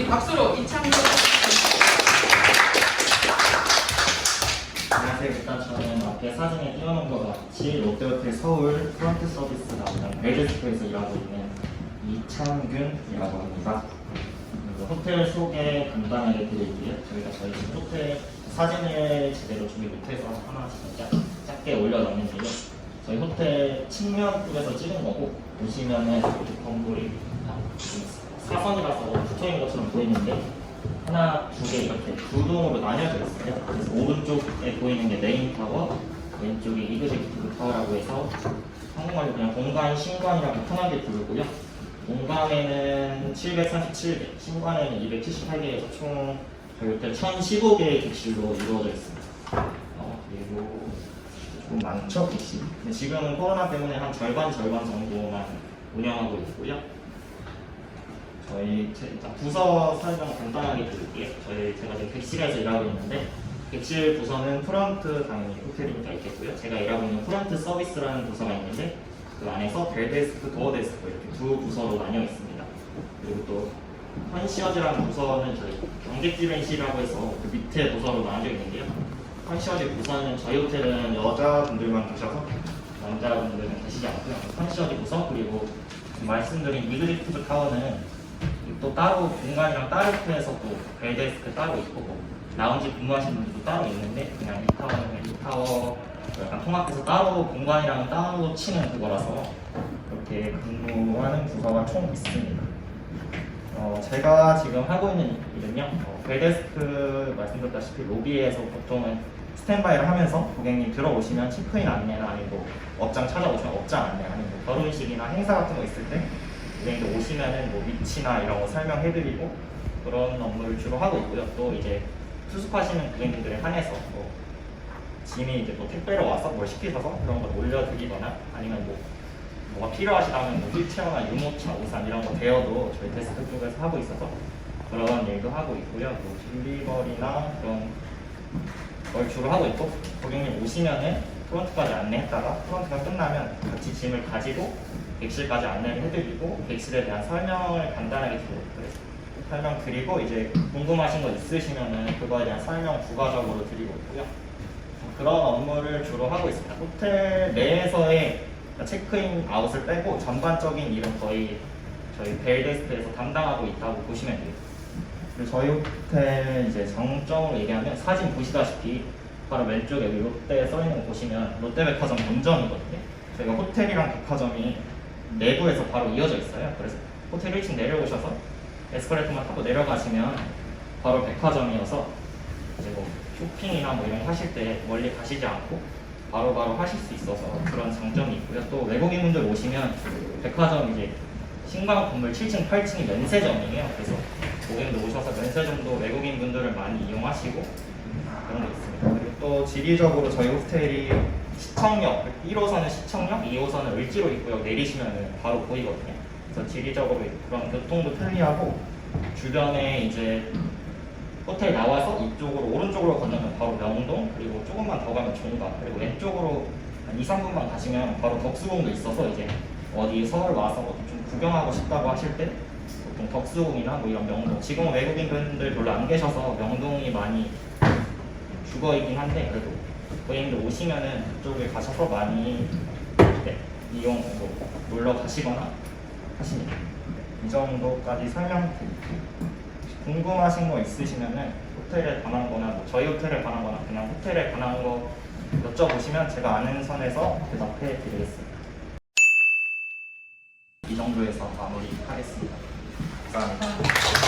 우리 박수로 이창규 안녕하세요. 일단 저는 앞에 사진에 띄워놓은 것과 같이 롯데호텔 서울 프런트 서비스라는 벨드스코에서 일하고 있는 이창균이라고 합니다. 호텔 소개 간단하게 드릴게요. 저희가 저희 지금 호텔 사진을 제대로 준비 못해서 하나씩 작, 작게 올려놨는데요. 저희 호텔 측면 쪽에서 찍은 거고 보시면은 건물이 다 사선이라서 붙어있는 것처럼 보이는데 하나, 두 개 이렇게 두 동으로 나뉘어져 있어요. 그래서 오른쪽에 보이는 게 메인 타워, 왼쪽이 이그제큐티브 타워라고 해서 한국말로 그냥 공간 신관이라고 편하게 부르고요. 공간에는 737개, 신관에는 278개에서 총 호텔 1015개의 객실로 이루어져 있습니다. 어, 그리고 좀 많죠, 객실. 근데 지금은 코로나 때문에 한 절반 절반 정도만 운영하고 있고요. 저희 제- 일단 부서 설명 간단하게 드릴게요. 저희 제가 지금 객실에서 일하고 있는데 객실 부서는 프런트 당연히 호텔이니까 있겠고요. 제가 일하고 있는 프런트 서비스라는 부서가 있는데 그 안에서 벨데스크, 도어데스크 이렇게 두 부서로 나뉘어 있습니다. 그리고 또 컨시어지라는 부서는 저희 경제지벤시라고 해서 그 밑에 부서로 나눠져 있는데요. 컨시어지 부서는 저희 호텔은 여자분들만 계셔서 남자분들은 계시지 않고요. 컨시어지 부서 그리고 말씀드린 이그리티브 타워는 또 따로 공간이랑 따로 해서 또 벨데스크 따로 있고 뭐 라운지 근무하시는 분들도 따로 있는데 그냥 이 타워는 이 타워 약간 통합해서 따로 공간이랑 따로 치는 그거라서 그렇게 근무하는 부서가 총 있습니다. 어, 제가 지금 하고 있는 일은요, 어, 벨데스크 말씀드렸다시피 로비에서 보통은 스탠바이를 하면서 고객님 들어오시면 체크인 안내나 아니고 업장 찾아오시면 업장 안내 아니면 뭐 결혼식이나 행사 같은 거 있을 때 고객님들 오시면은 뭐 위치나 이런 거 설명해드리고 그런 업무를 주로 하고 있고요. 또 이제 수습하시는 고객님들에 한해서 뭐 짐이 이제 뭐 택배로 와서 뭘 시키셔서 그런 걸 올려드리거나 아니면 뭐 뭐가 필요하시다면 뭐 휠체어나 유모차, 우산 이런 거 대여도 저희 데스크 쪽에서 하고 있어서 그런 일도 하고 있고요. 뭐 딜리버리나 그런 걸 주로 하고 있고 고객님 오시면은 프론트까지 안내했다가 프론트가 끝나면 같이 짐을 가지고 객실까지 안내를 해드리고 객실에 대한 설명을 간단하게 드리고 설명 드리고 이제 궁금하신 거 있으시면은 그거에 대한 설명 부가적으로 드리고 있고요. 그런 업무를 주로 하고 있습니다. 호텔 내에서의 체크인 아웃을 빼고 전반적인 일은 거의 저희 벨데스크에서 담당하고 있다고 보시면 돼요. 그리고 저희 호텔 이제 장점으로 얘기하면 사진 보시다시피 바로 왼쪽에 롯데 써 있는 거 보시면 롯데백화점 본점이거든요. 저희가 호텔이랑 백화점이 내부에서 바로 이어져 있어요. 그래서 호텔 1층 내려오셔서 에스컬레이터만 타고 내려가시면 바로 백화점이어서 이제 뭐 쇼핑이나 뭐 이런 거 하실 때 멀리 가시지 않고 바로 바로 하실 수 있어서 그런 장점이 있고요. 또 외국인분들 오시면 백화점 이제 신광 건물 7층, 8층이 면세점이에요. 그래서 고객님들 오셔서 면세점도 외국인분들을 많이 이용하시고 그런 게 있습니다. 그리고 또 지리적으로 저희 호텔이 시청역, 1호선은 시청역, 2호선은 을지로 있고요. 내리시면 바로 보이거든요. 그래서 지리적으로 그런 교통도 편리하고 주변에 이제 호텔 나와서 이쪽으로 오른쪽으로 건너면 바로 명동 그리고 조금만 더 가면 종가 그리고 왼쪽으로 한 2, 3분만 가시면 바로 덕수궁도 있어서 이제 어디 서울 와서 좀 구경하고 싶다고 하실 때 보통 덕수궁이나 뭐 이런 명동 지금은 외국인분들 별로 안 계셔서 명동이 많이 죽어 있긴 한데 그래도 고객님들 오시면은 그쪽에 가셔서 많이 네, 이용 뭐 놀러 가시거나 하십니다. 이 정도까지 설명드릴게요. 궁금하신 거 있으시면은 호텔에 관한 거나 뭐 저희 호텔에 관한 거나 그냥 호텔에 관한 거 여쭤보시면 제가 아는 선에서 대답해 드리겠습니다. 이 정도에서 마무리하겠습니다. 감사합니다.